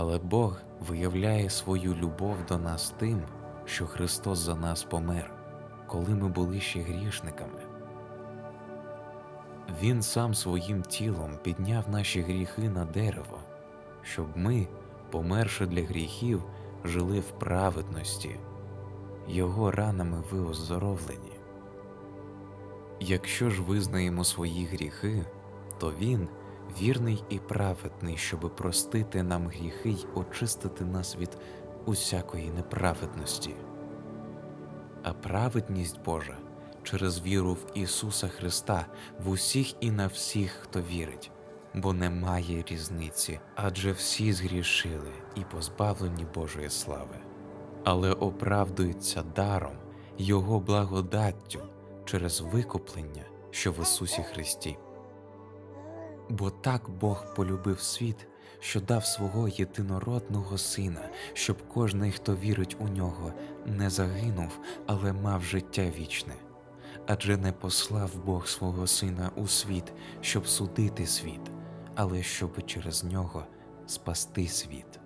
Але Бог виявляє свою любов до нас тим, що Христос за нас помер, коли ми були ще грішниками. Він сам своїм тілом підняв наші гріхи на дерево, щоб ми, померши для гріхів, жили в праведності. Його ранами ви оздоровлені. Якщо ж визнаємо свої гріхи, то Він вірний і праведний, щоби простити нам гріхи й очистити нас від усякої неправедності. А праведність Божа через віру в Ісуса Христа в усіх і на всіх, хто вірить, бо немає різниці, адже всі згрішили і позбавлені Божої слави, але оправдуються даром Його благодаттю через викуплення, що в Ісусі Христі. Бо так Бог полюбив світ, що дав свого єдинородного Сина, щоб кожний, хто вірить у нього, не загинув, але мав життя вічне. Адже не послав Бог свого Сина у світ, щоб судити світ, але щоб через нього спасти світ.